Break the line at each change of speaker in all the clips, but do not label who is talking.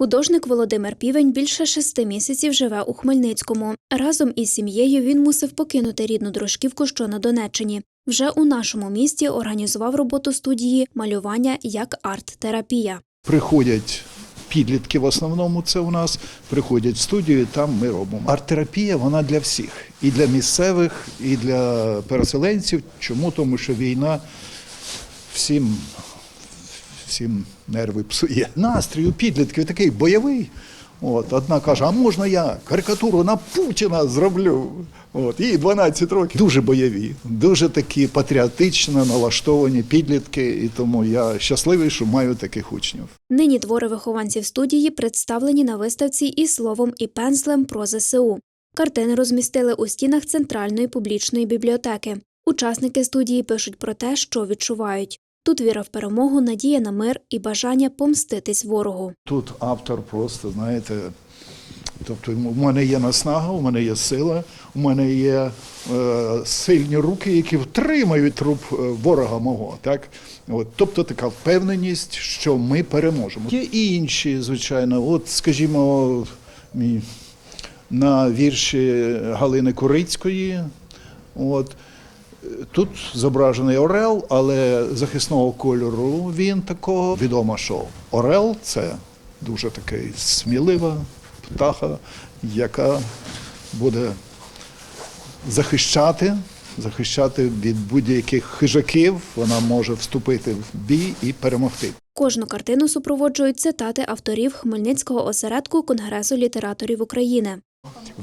Художник Володимир Півень більше шести місяців живе у Хмельницькому. Разом із сім'єю він мусив покинути рідну дружківку, що на Донеччині. Вже у нашому місті організував роботу студії малювання як арт-терапія.
Приходять підлітки, в основному це у нас приходять в студію, там ми робимо. Арт-терапія вона для всіх, і для місцевих, і для переселенців. Чому? Тому що війна всім, всім нерви псує. Настрій у підлітків такий бойовий. От, одна каже, а можна я карикатуру на Путіна зроблю? От, їй 12 років. Дуже бойові, дуже такі патріотично налаштовані підлітки, і тому я щасливий, що маю таких учнів.
Нині твори вихованців студії представлені на виставці із словом і пензлем про ЗСУ. Картини розмістили у стінах центральної публічної бібліотеки. Учасники студії пишуть про те, що відчувають. Тут віра в перемогу, надія на мир і бажання помститись ворогу.
Тут автор просто, знаєте, тобто у мене є наснага, у мене є сила, у мене є е, сильні руки, які втримають труп е, ворога мого. Так? От, тобто така впевненість, що ми переможемо. Є і інші, звичайно, от, скажімо, на вірші Галини Курицької. От, Тут зображений орел, але захисного кольору він такого. Відомо, що орел це дуже такий смілива птаха, яка буде захищати, захищати від будь-яких хижаків. Вона може вступити в бій і перемогти.
Кожну картину супроводжують цитати авторів Хмельницького осередку Конгресу літераторів України.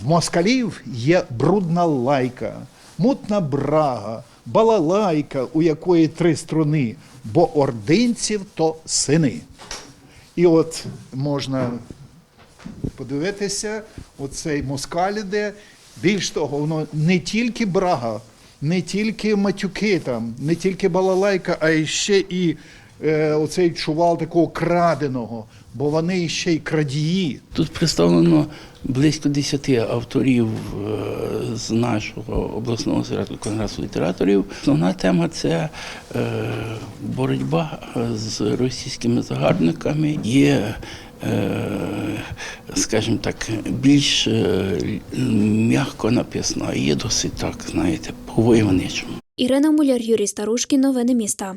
В москалів є брудна лайка, мутна брага, балалайка, у якої три струни, бо ординців то сини. І от можна подивитися, оцей москаль іде. Більш того, воно не тільки брага, не тільки матюки, там, не тільки балалайка, а ще і оцей чувал такого краденого, бо вони ще й крадії.
Тут представлено близько 10 авторів е, з нашого обласного осередку Конгресу літераторів. Основна тема це е, боротьба з російськими загарбниками. Є, е, скажімо так, більш е, м'яко написано, а є досить так, знаєте, по войовничому.
Ірина Муляр, Юрій Старушкін. Новини міста.